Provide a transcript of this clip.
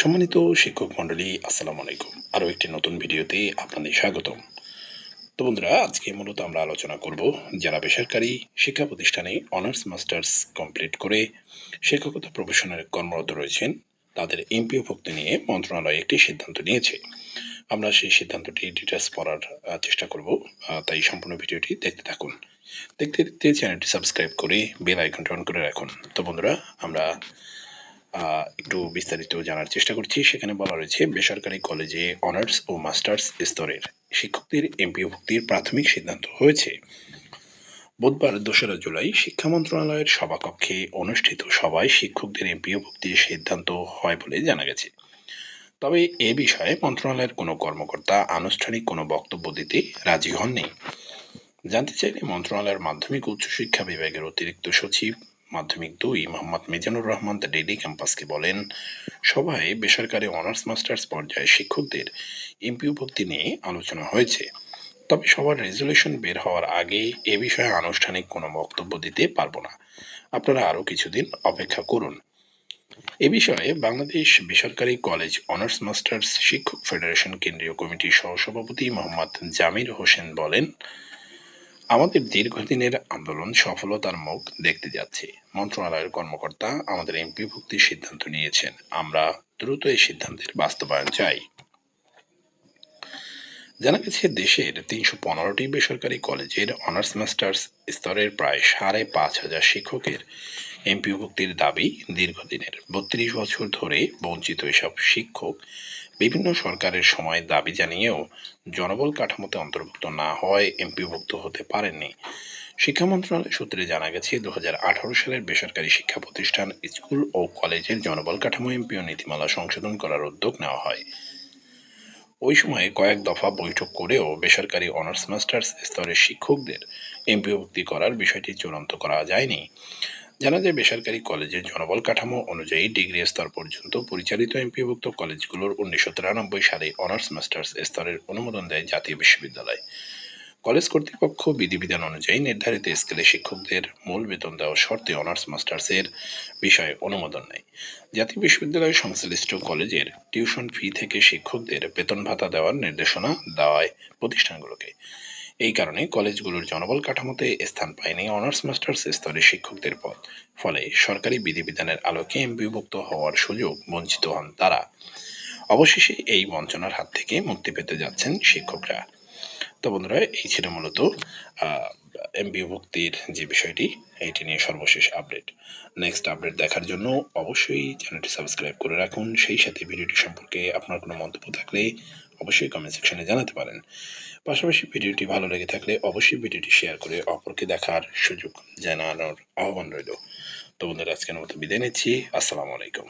সম্মানিত শিক্ষক মণ্ডলী, আসসালামু আলাইকুম। আরও একটি নতুন ভিডিওতে আপনাদের স্বাগতম। তো বন্ধুরা, আজকে মূলত আমরা আলোচনা করব যারা বেসরকারি শিক্ষা প্রতিষ্ঠানে অনার্স মাস্টার্স কমপ্লিট করে শিক্ষকতা প্রফেশনের কর্মরত রয়েছেন। তাদের এমপিও ভুক্তি নিয়ে মন্ত্রণালয় একটি সিদ্ধান্ত নিয়েছে। আমরা সেই সিদ্ধান্তটি ডিটেলস পড়ার চেষ্টা করব। তাই সম্পূর্ণ ভিডিওটি দেখতে থাকুন। দেখতে দেখতে চ্যানেলটি সাবস্ক্রাইব করে বেল আইকনটি অন করে রাখুন। তো বন্ধুরা, আমরা একটু বিস্তারিত জানার চেষ্টা করছি। সেখানে বলা রয়েছে, বেসরকারি কলেজে অনার্স ও মাস্টার্স স্তরের শিক্ষকদের এমপিও ভুক্তির প্রাথমিক সিদ্ধান্ত হয়েছে। বুধবার দোসরা জুলাই শিক্ষা মন্ত্রণালয়ের সভাকক্ষে অনুষ্ঠিত সভায় শিক্ষকদের এমপিও ভুক্তির সিদ্ধান্ত হয় বলে জানা গেছে। তবে এ বিষয়ে মন্ত্রণালয়ের কোনো কর্মকর্তা আনুষ্ঠানিক কোনো বক্তব্য দিতে রাজি হননি। জানতে চাইলে মন্ত্রণালয়ের মাধ্যমিক উচ্চশিক্ষা বিভাগের অতিরিক্ত সচিব মাধ্যমিক দুই, মোহাম্মদ মিজানুর রহমান দ্য ডেইলি ক্যাম্পাসকে বলেন, সভায় বেসরকারি অনার্স মাস্টার্স পর্যায়ে শিক্ষকদের এমপিও ভর্তি নিয়ে আলোচনা হয়েছে। তবে সবার রেজলিউশন বের হওয়ার আগে এ বিষয়ে আনুষ্ঠানিক কোনো বক্তব্য দিতে পারব না। আপনারা আরও কিছুদিন অপেক্ষা করুন। এ বিষয়ে বাংলাদেশ বেসরকারি কলেজ অনার্স মাস্টার্স শিক্ষক ফেডারেশন কেন্দ্রীয় কমিটির সহসভাপতি মোহাম্মদ জামির হোসেন বলেন আমাদের দীর্ঘদিনের আন্দোলন সফলতার মুখ দেখতে যাচ্ছে। মন্ত্রণালয়ের কর্মকর্তা আমাদের এমপি ভুক্তির সিদ্ধান্ত নিয়েছেন। আমরা দ্রুত এই সিদ্ধান্তের বাস্তবায়ন চাই। জানা গেছে, দেশের তিনশো পনেরোটি বেসরকারি কলেজের অনার্স মাস্টার্স স্তরের প্রায় সাড়ে পাঁচ হাজার শিক্ষকের এমপিও ভুক্তির দাবি দীর্ঘদিনের। বত্রিশ বছর ধরে বঞ্চিত এসব শিক্ষক বিভিন্ন সরকারের সময় দাবি জানিয়েও জনবল কাঠামোতে অন্তর্ভুক্ত না হওয়ায় এমপিভুক্ত হতে পারেননি। শিক্ষা মন্ত্রণালয় সূত্রে জানা গেছে দু হাজার আঠারো সালের বেসরকারি শিক্ষা প্রতিষ্ঠান স্কুল ও কলেজের জনবল কাঠামো এমপিও নীতিমালা সংশোধন করার উদ্যোগ নেওয়া হয়। ওই সময়ে কয়েক দফা বৈঠক করেও বেসরকারি অনার্স মাস্টার্স স্তরের শিক্ষকদের এমপিওভুক্তি করার বিষয়টি চূড়ান্ত করা যায়নি। জানা যায়, বেসরকারি কলেজের জনবল কাঠামো অনুযায়ী ডিগ্রি স্তর পর্যন্ত পরিচালিত এমপিভুক্ত কলেজগুলোর উনিশশো তিরানব্বই সালে অনার্স, মাস্টার্স স্তরের অনুমোদন দেয় জাতীয় বিশ্ববিদ্যালয়। কলেজ কর্তৃপক্ষ বিধিবিধান অনুযায়ী নির্ধারিত স্কেলে শিক্ষকদের মূল বেতন দেওয়া শর্তে অনার্স, মাস্টার্সের বিষয়ে অনুমোদন নেয়। জাতীয় বিশ্ববিদ্যালয় সংশ্লিষ্ট কলেজের টিউশন ফি থেকে শিক্ষকদের বেতন ভাতা দেওয়ার নির্দেশনা দেওয়ায় প্রতিষ্ঠানগুলোকে। এই কারণে কলেজগুলোর জনবল কাঠামোতে স্থান পায়নি অনার্স মাস্টার্স স্তরে শিক্ষকদের পদ। ফলে সরকারি বিধিবিধানের আলোকে এমবিভুক্ত হওয়ার সুযোগ বঞ্চিত হন তারা। অবশেষে এই বঞ্চনার হাত থেকে মুক্তি পেতে যাচ্ছেন শিক্ষকরা। তো বন্ধুরা, এই ছিল মূলত এমপিও ভুক্তির যে বিষয়টি এইটি নিয়ে সর্বশেষ আপডেট। নেক্সট আপডেট দেখার জন্য অবশ্যই চ্যানেলটি সাবস্ক্রাইব করে রাখুন। সেই সাথে ভিডিওটি সম্পর্কে আপনার কোনো মন্তব্য থাকলে অবশ্যই কমেন্ট সেকশনে জানাতে পারেন। পাশাপাশি ভিডিওটি ভালো লেগে থাকলে অবশ্যই ভিডিওটি শেয়ার করে অপরকে দেখার সুযোগ জানানোর আহ্বান রইল। তো বন্ধুরা, আজকের মতো বিদায় নিচ্ছি। আসসালামু আলাইকুম।